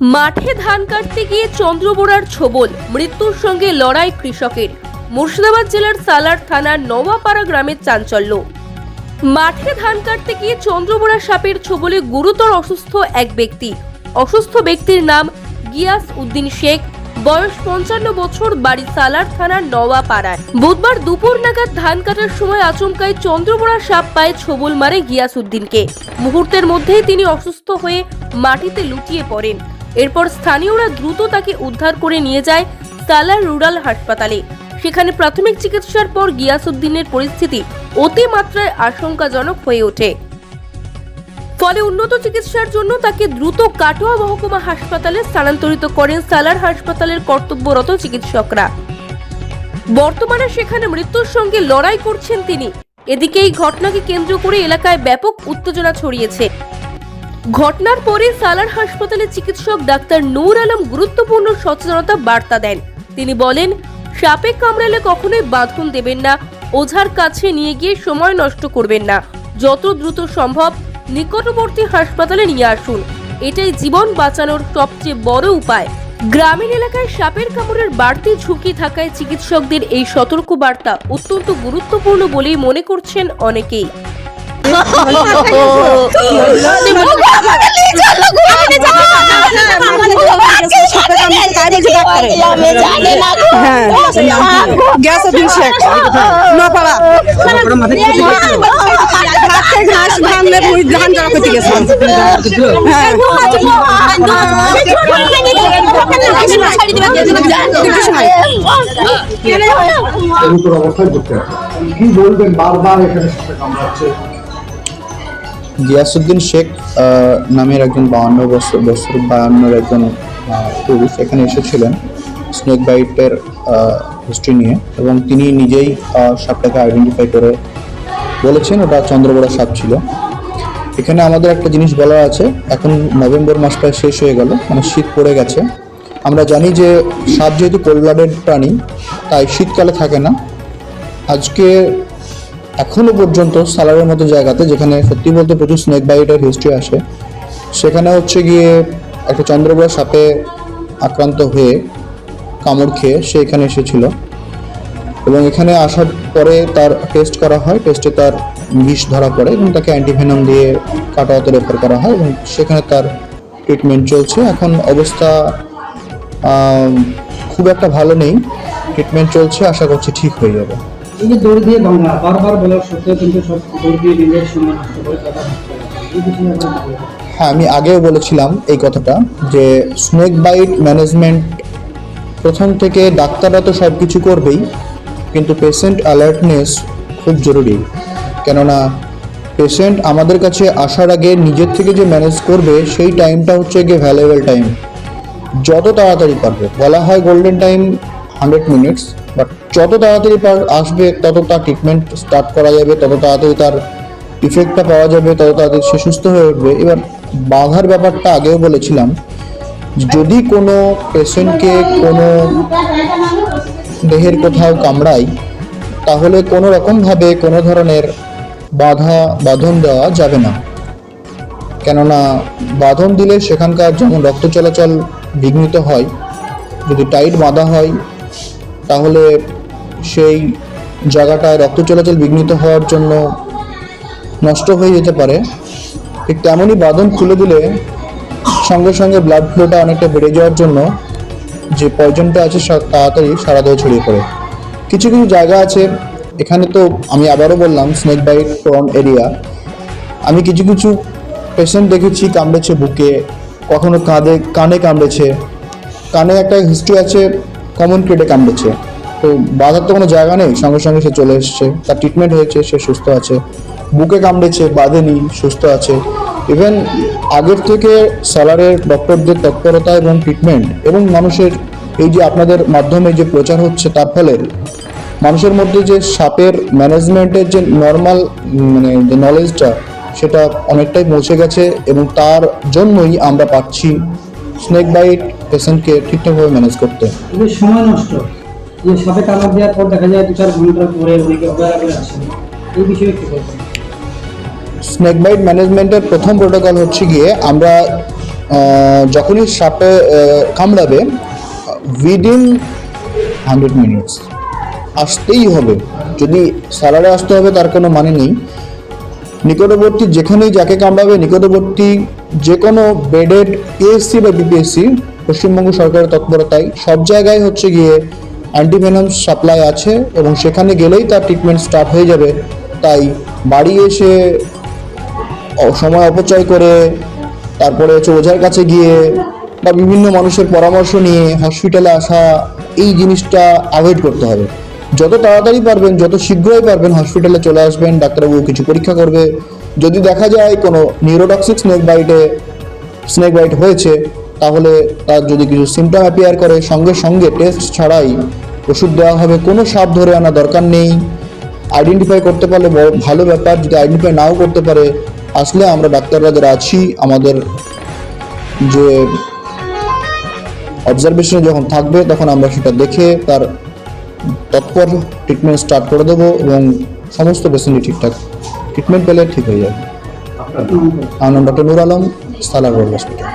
মাঠে ধান কাটতে গিয়ে চন্দ্রবোড়ার ছোবল, মৃত্যুর সঙ্গে লড়াই কৃষকের। মুর্শিদাবাদ জেলার সালার থানার নওয়াপাড়া গ্রামের চাঞ্চল্য। মাঠে ধান কাটতে গিয়ে চন্দ্রবোড়া সাপের ছোবলে গুরুতর অসুস্থ এক ব্যক্তি। অসুস্থ ব্যক্তির নাম গিয়াস উদ্দিন শেখ, বয়স পঞ্চান্ন বছর, বাড়ি সালার থানার নওয়াপাড়ায়। বুধবার দুপুর নাগাদ ধান কাটার সময় আচমকায় চন্দ্রবোড়া সাপ পায়ে ছোবল মারে গিয়াস উদ্দিনকে। মুহূর্তের মধ্যেই তিনি অসুস্থ হয়ে মাটিতে লুটিয়ে পড়েন। এরপর স্থানীয়রা দ্রুত তাকে উদ্ধার করে নিয়ে যায় সালার রুরাল হাসপাতালে। সেখানে প্রাথমিক চিকিৎসার পর গিয়াসউদ্দিনের পরিস্থিতি অতিমাত্রায় আশঙ্কাজনক হয়ে ওঠে। ফলে উন্নত চিকিৎসার জন্য তাকে দ্রুত কাটোয়া মহকুমা হাসপাতালে স্থানান্তরিত করেন সালার হাসপাতালের কর্তব্যরত চিকিৎসকরা। বর্তমানে সেখানে মৃত্যুর সঙ্গে লড়াই করছেন তিনি। এদিকে এই ঘটনাকে কেন্দ্র করে এলাকায় ব্যাপক উত্তেজনা ছড়িয়েছে। ঘটনার পরে সালার হাসপাতালে চিকিৎসক ডাক্তার নূর আলম গুরুত্বপূর্ণ সচেতনতা বার্তা দেন। তিনি বলেন, সাপে কামড়ালে কখনোই বাঁধন দেবেন না, ওঝার কাছে নিয়ে গিয়ে সময় নষ্ট করবেন না। যত দ্রুত সম্ভব নিকটবর্তী হাসপাতালে নিয়ে আসুন। এটাই জীবন বাঁচানোর সবচেয়ে বড় উপায়। গ্রামীণ এলাকায় সাপের কামড়ের বাড়তি ঝুঁকি থাকায় চিকিৎসকদের এই সতর্ক বার্তা অত্যন্ত গুরুত্বপূর্ণ বলেই মনে করছেন অনেকেই। গ্যাস নপাড়া ঘাস ভাঙলে ভুঁই ধান জড়া করতে গেছিলাম হ্যাঁ অবস্থায় করতে কি বলবেন বারবার এখানে সাপে কামড়াচ্ছে গিয়াসুদ্দিন শেখ নামের একজন বাউন্ন বছর বছর বায়ান্নর একজন পুরুষ এখানে এসেছিলেন, স্নেক বাইটের হিস্ট্রি নিয়ে। এবং তিনি নিজেই সাপটাকে আইডেন্টিফাই করে বলেছেন, ওটা চন্দ্রবড়া সাপ ছিল। এখানে আমাদের একটা জিনিস বলা আছে, এখন নভেম্বর মাসটা শেষ হয়ে গেল মানে শীত পড়ে গেছে। আমরা জানি যে সাপ যেহেতু কোল্ড প্রাণী, তাই শীতকালে থাকে না। আজকে এখনও পর্যন্ত সালারের মতো জায়গাতে, যেখানে সত্যি বলতে প্রচুর স্নেক বাইটের হিস্ট্রি আসে, সেখানে হচ্ছে গিয়ে একটা চন্দ্রবড়া সাপে আক্রান্ত হয়ে কামড় খেয়ে সে এখানে এসেছিল। এবং এখানে আসার পরে তার টেস্ট করা হয় টেস্টে তার বিষ ধরা পড়ে এবং তাকে অ্যান্টিভেনম দিয়ে কাটাওয়াতে রেফার করা হয় এবং সেখানে তার ট্রিটমেন্ট চলছে। এখন অবস্থা খুব একটা ভালো নেই। ট্রিটমেন্ট চলছে, আশা করছি ঠিক হয়ে যাবে। এই যে দৌড় দিয়ে বাংলা, বারবার বলার সত্ত্বেও কিন্তু সব দৌড় দিয়ে নিজের সময় নষ্ট করে কথা? হ্যাঁ। আমি আগেও বলেছিলাম এই কথাটা, যে স্নেক বাইট ম্যানেজমেন্ট প্রথম থেকে ডাক্তাররা তো সব কিছু করবেই, কিন্তু পেশেন্ট অ্যালার্টনেস খুব জরুরি। কেননা পেশেন্ট আমাদের কাছে আসার আগে নিজের থেকে যে ম্যানেজ করবে, সেই টাইমটা হচ্ছে গিয়ে ভ্যালুয়েবল টাইম যত তাড়াতাড়ি পারবে। বলা হয় golden time hundred minutes but যত তাড়াতাড়ি পার আসবে, তত তার ট্রিটমেন্ট স্টার্ট করা যাবে, তত তাড়াতাড়ি তার ইফেক্টটা পাওয়া যাবে, তত তাড়াতাড়ি সে সুস্থ হয়ে উঠবে। এবার বাধার ব্যাপারটা আগেও বলেছিলাম, যদি কোনো পেশেন্টকে কোনো দেহের কোথাও কামড়ায়, তাহলে কোনো রকমভাবে কোনো ধরনের বাধা, বাঁধন দেওয়া যাবে না। কেননা বাঁধন দিলে সেখানকার যেমন রক্ত চলাচল বিঘ্নিত হয়, যদি টাইট বাঁধা হয়, তাহলে সেই জায়গাটায় রক্ত চলাচল বিঘ্নিত হওয়ার জন্য নষ্ট হয়ে যেতে পারে। ঠিক তেমনই বাঁধন খুলে দিলে সঙ্গে সঙ্গে ব্লাড ফ্লোটা অনেকটা বেড়ে যাওয়ার জন্য যে পয়জনটা আছে তাড়াতাড়ি সারা দেহে ছড়িয়ে পড়ে। কিছু কিছু জায়গা আছে, এখানে তো আমি আবারও বললাম স্নেক বাইট প্রন এরিয়া আমি কিছু কিছু পেশেন্ট দেখেছি, কামড়েছে বুকে, কখনো কাঁধে, কানে কামড়েছে। কানে একটা হিস্ট্রি আছে কমন ক্রেডে কামড়েছে। তো বাধার তো কোনো জায়গা নেই। সঙ্গে সঙ্গে সে চলে এসছে। তার ট্রিটমেন্ট হয়েছে, সে সুস্থ আছে। বুকে কামড়েছে, বাঁধেনি, সুস্থ আছে। ইভেন আগের থেকে স্যালারের ডক্টরদের তৎপরতা এবং ট্রিটমেন্ট এবং মানুষের এই যে আপনাদের মাধ্যমে যে প্রচার হচ্ছে তার ফলে, মানুষের মধ্যে যে সাপের ম্যানেজমেন্টের যে নর্মাল মানে যে নলেজটা সেটা অনেকটাই পৌঁছে গেছে এবং তার জন্যই আমরা পাচ্ছি স্নেক বাইট পেশেন্টকে ঠিকঠাকভাবে ম্যানেজ করতে। সময় নষ্ট। যে সাপে কামড় দেওয়ার পর দেখা যায় দু চার ঘণ্টা পরে অনেকে অবহেলা করে এই বিষয়ে কি বলবেন? স্নেক বাইট ম্যানেজমেন্টের প্রথম প্রোটোকল হচ্ছে গিয়ে আমরা যখনই সাপে কামড়াবে উইদিন হান্ড্রেড মিনিটস আসতেই হবে। যদি স্যালারে আসতে হবে, তার কোনো মানে নেই। নিকটবর্তী যেখানেই যাকে কামড়াবে, নিকটবর্তী যে কোনো বেডেড পিএসসি বা বিপিএসসি পশ্চিমবঙ্গ সরকারের তৎপরতায় সব জায়গায় হচ্ছে গিয়ে অ্যান্টিভেনাম সাপ্লাই আছে এবং সেখানে গেলেই তার ট্রিটমেন্ট স্টার্ট হয়ে যাবে। তাই বাড়ি এসে সময় অপচয় করে, তারপরে হচ্ছে ওঝার কাছে গিয়ে বা বিভিন্ন মানুষের পরামর্শ নিয়ে হসপিটালে আসা, এই জিনিসটা অ্যাভয়েড করতে হবে। যত তাড়াতাড়ি পারবেন, যত শীঘ্রই পারবেন হসপিটালে চলে আসবেন, ডাক্তারবাবু কিছু পরীক্ষা করবে। যদি দেখা যায় কোনো নিউরোটক্সিক স্নেক বাইটে স্নেক বাইট হয়েছে তাহলে তার যদি কিছু সিমটম অ্যাপিয়ার করে সঙ্গে সঙ্গে টেস্ট ছাড়াই ওষুধ দেওয়া হবে। কোনো সাপ ধরে আনা দরকার নেই। আইডেন্টিফাই করতে পারলে বড় ভালো ব্যাপার। যদি আইডেন্টিফাই নাও করতে পারে আসলে আমরা ডাক্তাররা যারা আছি আমাদের যে অবজারভেশনে যখন থাকবে তখন আমরা সেটা দেখে তার তৎপর ট্রিটমেন্ট স্টার্ট করে দেবো এবং সমস্ত পেশেন্টই ঠিকঠাক ট্রিটমেন্ট পেলে ঠিক হয়ে যাবে। আমার নাম ডক্টর নুর আলম সালার হসপিটাল